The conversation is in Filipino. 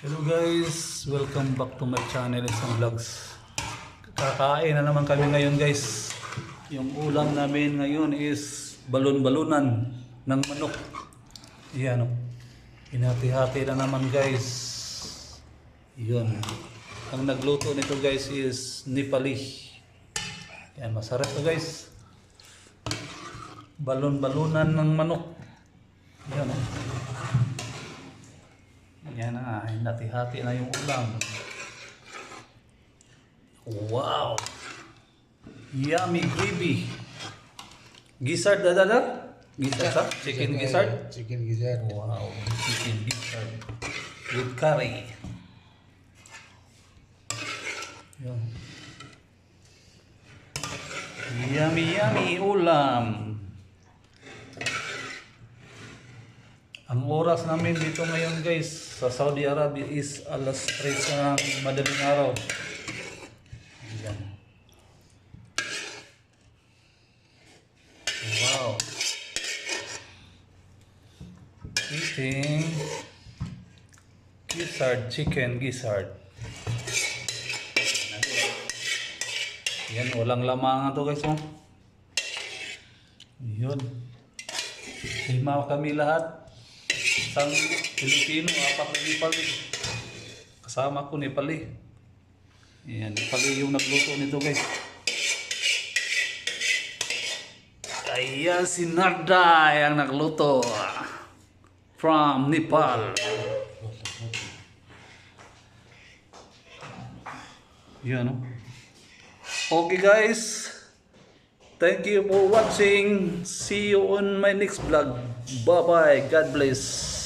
Hello guys, welcome back to my channel isang vlogs. Kakain na naman kami ngayon guys. Yung ulam namin ngayon is balon-balunan ng manok. Yan o. Hinati-hati na naman guys. Yun. Ang nagluto nito guys is Nepali. Yan, masarap to guys. Balon-balunan ng manok. Yan o. Yan na, hinati-hati na yung ulam. Wow! Yummy gravy. Gizzard da da da? Gizzard sa? Chicken gizzard? Chicken gizzard. Wow, chicken gizzard. With curry. Yummy, yummy ulam. Ang oras namin dito ngayon guys sa Saudi Arabia is alas 3 ng madaling araw. Yan. Wow. Eating gizzard, chicken gizzard. Yan, walang lamangan to guys. Oh. Yun. Lima kami lahat. Isang Pilipino, apat na Nepali. Kasama ko Nepali. Yan, Nepali yung nagluto nito guys. Kaya si Narda ang nagluto. From Nepal. Yan oh. Okay guys. Thank you for watching. See you on my next vlog. Bye bye. God bless.